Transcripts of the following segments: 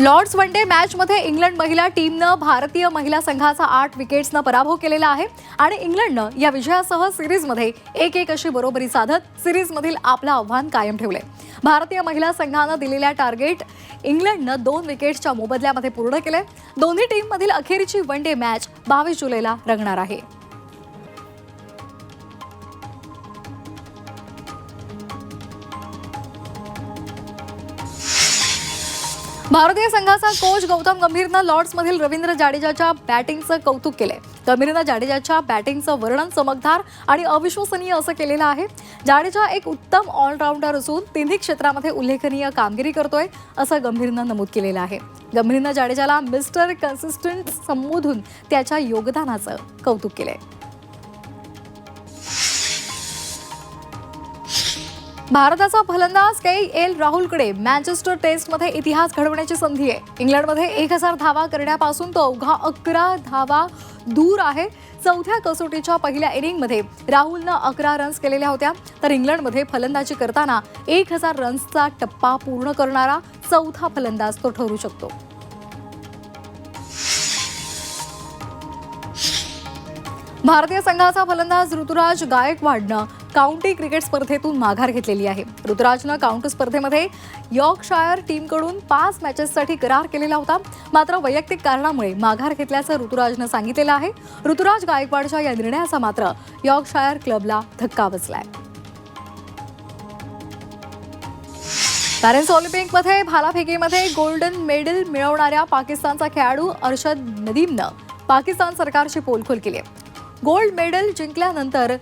Lord's one day मॅचमध्ये England महिला टीमनं भारतीय महिला संघाचा आठ विकेट्सनं पराभव केलेला आहे आणि इंग्लंडनं या विजयासह सिरीजमध्ये एक एक अशी बरोबरी साधत सिरीजमधील आपलं आव्हान कायम ठेवले भारतीय महिला संघानं दिलेल्या टार्गेट इंग्लंडनं दोन विकेट्सच्या मोबदल्यामध्ये पूर्ण केले दोन्ही टीममधील अखेरची वन डे मॅच बावीस जुलैला रंगणार आहे. भारतीय संघाचा कोच गौतम गंभीरनं लॉर्ड्समधील रवींद्र जाडेजाच्या बॅटिंगचं कौतुक केलंय. गंभीरनं जाडेजाच्या बॅटिंगचं वर्णन चमकदार आणि अविश्वसनीय असं केलेलं आहे. जाडेजा एक उत्तम ऑलराऊंडर असून तिन्ही क्षेत्रामध्ये उल्लेखनीय कामगिरी करतोय असं गंभीरनं नमूद केलेलं आहे. गंभीरनं जाडेजाला मिस्टर कन्सिस्टंट संबोधून त्याच्या योगदानाचं कौतुक केलंय. भारताचा फलंदाज के एल राहुलकडे मँचेस्टर टेस्टमध्ये इतिहास घडवण्याची संधी आहे. इंग्लंडमध्ये एक हजार धावा करण्यापासून तो अवघा अकरा धावा दूर आहे. चौथ्या कसोटीच्या पहिल्या इनिंगमध्ये राहुलनं अकरा रन्स केलेल्या होत्या. तर इंग्लंडमध्ये फलंदाजी करताना एक हजार रन्सचा टप्पा पूर्ण करणारा चौथा फलंदाज तो ठरू शकतो. भारतीय संघाचा फलंदाज ऋतुराज गायकवाडनं काउंटी क्रिकेट स्पर्धेतून माघार घेतलेली आहे. ऋतुराजनं काउंटी स्पर्धेमध्ये यॉर्कशायर टीमकडून पाच मॅचेससाठी करार केलेला होता. मात्र वैयक्तिक कारणामुळे माघार घेतल्याचं ऋतुराजनं सांगितलेलं आहे. ऋतुराज गायकवाडच्या या निर्णयाचा मात्र यॉर्कशायर क्लबला धक्का बसलाय. पॅरेन्स ऑलिम्पिकमध्ये भालाफेकीमध्ये गोल्डन मेडल मिळवणाऱ्या पाकिस्तानचा खेळाडू अर्शद नदीमनं पाकिस्तान सरकारची पोलखोल केली आहे. गोल्ड मेडल जिंकल्यानंतर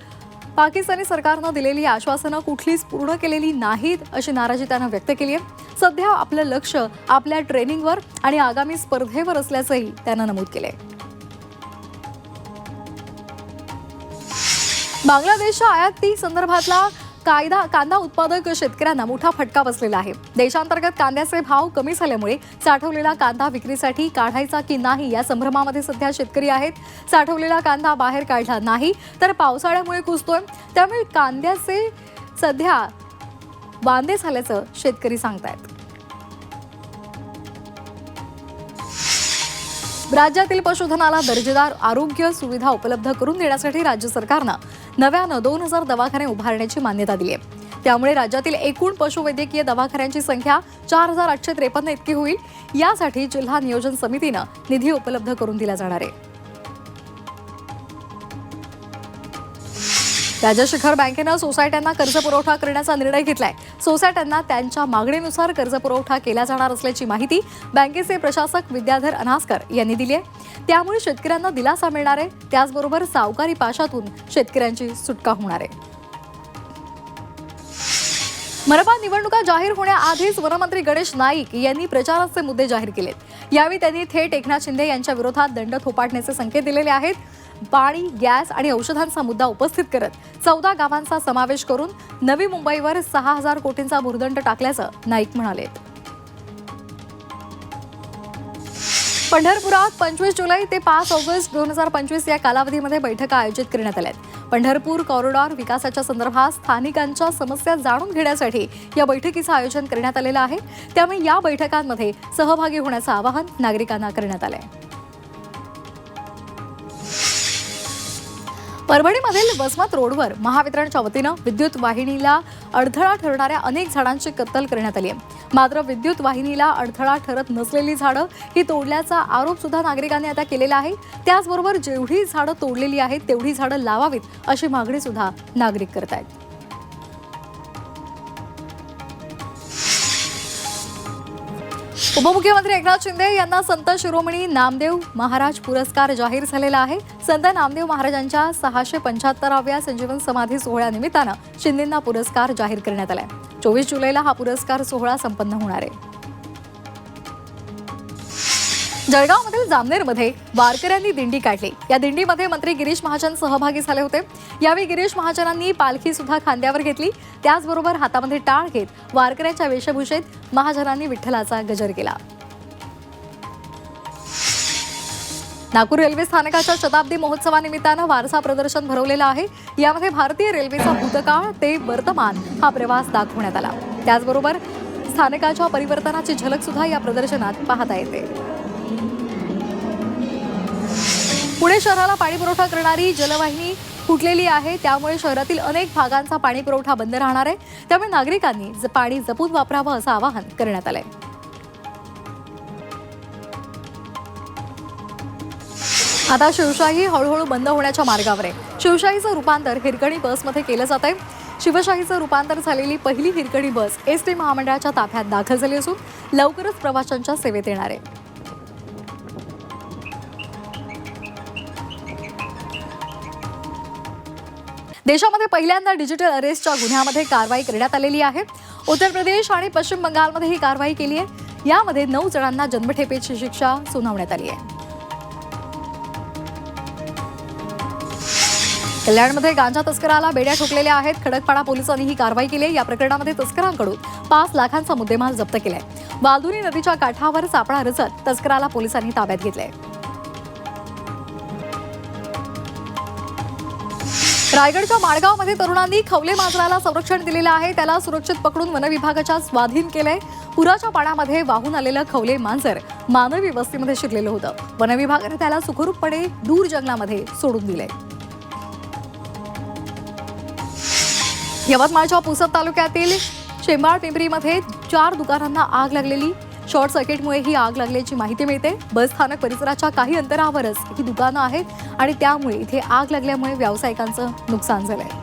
पाकिस्तानी सरकारनं दिलेली आश्वासनं कुठलीच पूर्ण केलेली नाहीत अशी नाराजी त्यानं व्यक्त केली आहे. सध्या आपलं लक्ष आपल्या ट्रेनिंगवर आणि आगामी स्पर्धेवर असल्याचंही त्यानं नमूद केलंय. बांगलादेशच्या आयाती संदर्भातला कायदा कांदा उत्पादक शेतकऱ्यांना मोठा फटका बसलेला आहे. देशांतर्गत कांद्याचे भाव कमी झाल्यामुळे साठवलेला कांदा विक्रीसाठी काढायचा की नाही या संभ्रमामध्ये सध्या शेतकरी आहेत. साठवलेला कांदा बाहेर काढला नाही तर पावसाळ्यामुळे कुसतोय त्यामुळे कांद्याचे सध्या वांदे झाल्याचं शेतकरी सांगतायत. राज्यातील पशुधनाला दर्जेदार आरोग्य सुविधा उपलब्ध करून देण्यासाठी राज्य सरकारनं नव्यानं दोन हजार दवाखाने उभारण्याची मान्यता दिली आहे. त्यामुळे राज्यातील एकूण पशुवैद्यकीय दवाखान्यांची संख्या चार हजार आठशे त्रेपन्न इतकी होईल. यासाठी जिल्हा नियोजन समितीनं निधी उपलब्ध करून दिला जाणार आहे. राज्य शिखर बँकेनं सोसायट्यांना कर्जपुरवठा करण्याचा निर्णय घेतलाय. सोसायट्यांना त्यांच्या मागणीनुसार कर्जपुरवठा केला जाणार असल्याची माहिती बँकेचे प्रशासक विद्याधर अनास्कर यांनी दिली आहे. त्यामुळे शेतकऱ्यांना दिलासा मिळणार आहे. त्याचबरोबर सावकारी पाशातून शेतकऱ्यांची सुटका होणार आहे. मनपा निवडणुका जाहीर होण्याआधीच वनमंत्री गणेश नाईक यांनी प्रचाराचे मुद्दे जाहीर केलेत. यावेळी त्यांनी थेट एकनाथ शिंदे यांच्या विरोधात दंड थोपाटण्याचे संकेत दिलेले आहेत. पाणी गॅस आणि औषधांचा मुद्दा उपस्थित करत चौदा गावांचा समावेश करून नवी मुंबईवर सहा हजार कोटींचा भूर्दंड टाकल्याचं नाईक म्हणाले. पंढरपुरात पंचवीस जुलै ते पाच ऑगस्ट दोन हजार पंचवीस या कालावधीमध्ये बैठका आयोजित करण्यात आल्या आहेत पंढरपूर कॉरिडॉर विकासाच्या संदर्भात स्थानिकांच्या समस्या जाणून घेण्यासाठी या बैठकीचं आयोजन करण्यात आलेलं आहे. त्यामुळे या बैठकांमध्ये सहभागी होण्याचं आवाहन नागरिकांना करण्यात आलं आहे परभणीमधील वसमत रोडवर महावितरणच्या वतीनं विद्युत वाहिनीला अडथळा ठरणाऱ्या अनेक झाडांची कत्तल करण्यात आली आहे. मात्र विद्युत वाहिनीला अडथळा ठरत नसलेली झाडं ही तोडल्याचा आरोप सुद्धा नागरिकांनी आता केलेला आहे. त्याचबरोबर जेवढी झाडं तोडलेली आहेत तेवढी झाडं लावावीत अशी मागणी सुद्धा नागरिक करत आहेत उपमुख्यमंत्री एकनाथ शिंदे यांना संत शिरोमणी नामदेव महाराज पुरस्कार जाहीर झालेला आहे. संत नामदेव महाराजांच्या सहाशे पंच्याहत्तराव्या संजीवन समाधी सोहळ्यानिमित्तानं शिंदेंना पुरस्कार जाहीर करण्यात आलाय. चोवीस जुलैला हा पुरस्कार सोहळा संपन्न होणार आहे. जळगावमधील जामनेरमध्ये वारकऱ्यांनी दिंडी काढली. या दिंडीमध्ये मंत्री गिरीश महाजन सहभागी झाले होते. यावेळी गिरीश महाजनांनी पालखी सुद्धा खांद्यावर घेतली. त्याचबरोबर हातामध्ये टाळ घेत वारकऱ्यांच्या वेशभूषेत महाजनांनी विठ्ठलाचा गजर केला. नागपूर रेल्वे स्थानकाच्या शताब्दी महोत्सवानिमित्तानं वारसा प्रदर्शन भरवलेलं आहे. यामध्ये भारतीय रेल्वेचा भूतकाळ ते वर्तमान हा प्रवास दाखवण्यात आला. त्याचबरोबर स्थानकाच्या परिवर्तनाची झलक सुद्धा या प्रदर्शनात पाहता येते. पुणे शहराला पाणी पुरवठा करणारी जलवाहिनी फुटलेली आहे. त्यामुळे शहरातील अनेक भागांचा पाणी पुरवठा बंद राहणार आहे. त्यामुळे नागरिकांनी ज- पाणी जपून वापरावं असं आवाहन करण्यात आलंय. आता शिवशाही हळूहळू बंद होण्याच्या मार्गावर आहे. शिवशाहीचं रूपांतर हिरकणी बसमध्ये केलं जात आहे. शिवशाहीचं रूपांतर झालेली पहिली हिरकणी बस एस टी महामंडळाच्या ताफ्यात दाखल झाली असून लवकरच प्रवाशांच्या सेवेत येणार आहे. देशामध्ये पहिल्यांदा डिजिटल अरेस्टच्या गुन्ह्यामध्ये कारवाई करण्यात आलेली आहे. उत्तर प्रदेश आणि पश्चिम बंगालमध्ये ही कारवाई केली आहे. यामध्ये नऊ जणांना जन्मठेपेची शिक्षा सुनावण्यात आली आहे. कल्याणमध्ये गांजा तस्कराला बेड्या ठोकलेल्या आहेत. खडकपाडा पोलिसांनी ही कारवाई केली आहे. या प्रकरणामध्ये तस्करांकडून पाच लाखांचा मुद्देमाल जप्त केलाय वालदुरी नदीच्या काठावर सापळा रचत तस्कराला पोलिसांनी ताब्यात घेतलंय रायगडच्या माणगावमध्ये तरुणांनी खवले मांजराला संरक्षण दिलेलं आहे. त्याला सुरक्षित पकडून वनविभागाच्या स्वाधीन केलंय. पुराच्या पाण्यामध्ये वाहून आलेलं खवले मांजर मानवी वस्तीमध्ये शिरलेलं होतं. वनविभागाने त्याला सुखरूपपणे दूर जंगलामध्ये सोडून दिलंय. यवतमाळच्या पुसद तालुक्यातील शेंबाळ पिंपरीमध्ये चार दुकानांना आग लागलेली. शॉर्ट सर्किटमुळे ही आग लागल्याची माहिती मिळते. बस स्थानक परिसराच्या काही अंतरावरच ही दुकानं आहेत आणि त्यामुळे इथे आग लागल्यामुळे व्यावसायिकांचं नुकसान झालंय.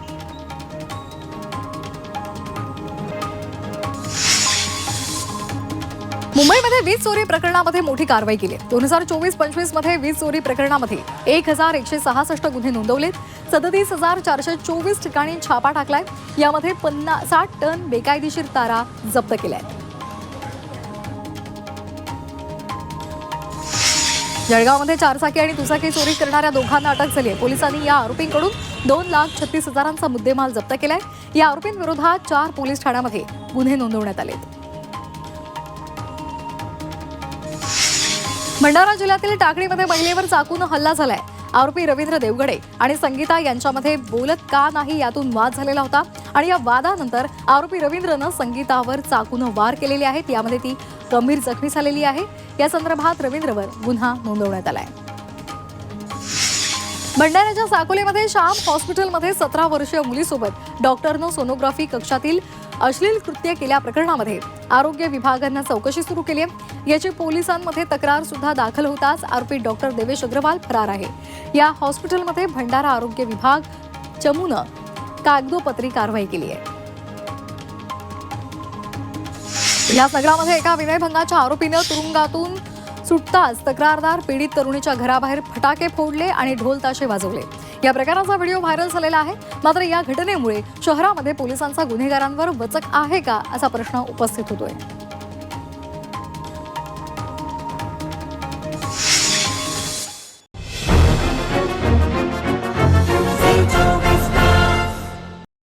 मुंबईमध्ये वीज चोरी प्रकरणामध्ये मोठी कारवाई केली. दोन हजार चोवीस पंचवीसमध्ये वीज चोरी प्रकरणामध्ये एक हजार एकशे सहासष्ट गुन्हे नोंदवलेत. सदतीस हजार चारशे चोवीस ठिकाणी छापा टाकलाय. यामध्ये पन्नास साठ टन बेकायदेशीर तारा जप्त केल्या आहेत जळगावमध्ये चारचाकी आणि दुचाकी चोरी करणाऱ्या दोघांना अटक झाली आहे. पोलिसांनी या आरोपींकडून दोन लाख छत्तीस हजारांचा मुद्देमाल जप्त केलाय. या आरोपींविरोधात चार पोलीस ठाण्यामध्ये गुन्हे नोंदवण्यात आलेत. भंडारा जिल्ह्यातील टाकळीमध्ये महिलेवर चाकून हल्ला झालाय. आरोपी रवींद्र देवगडे आणि संगीता यांच्यामध्ये बोलत का नाही यातून वाद झालेला होता. आणि या वादानंतर आरोपी रवींद्रनं संगीतावर चाकून वार केलेले आहेत. यामध्ये ती गंभीर जखमी झालेली आहे. या संदर्भात रवींद्रवर गुन्हा नोंदवण्यात आलाय. भंडाऱ्याच्या साकोलीमध्ये श्याम हॉस्पिटलमध्ये सतरा वर्षीय मुलीसोबत डॉक्टरनं सोनोग्राफी कक्षातील अश्लील कृत्य केल्या प्रकरणामध्ये आरोग्य विभागानं चौकशी सुरू केली आहे. याची पोलिसांमध्ये तक्रार सुद्धा दाखल होताच आरोपी डॉक्टर देवेश अग्रवाल फरार आहे. या हॉस्पिटलमध्ये भंडारा आरोग्य विभाग चमूनं कागदोपत्री कारवाई केली आहे. या सगळ्यामध्ये एका विनयभंगाच्या आरोपीनं तुरुंगातून सुटताच तक्रारदार पीडित तरुणीच्या घराबाहेर फटाके फोडले आणि ढोल ताशे वाजवले. या प्रकाराचा व्हिडिओ व्हायरल झालेला आहे. मात्र या घटनेमुळे शहरामध्ये पोलिसांचा गुन्हेगारांवर वचक आहे का असा प्रश्न उपस्थित होतोय.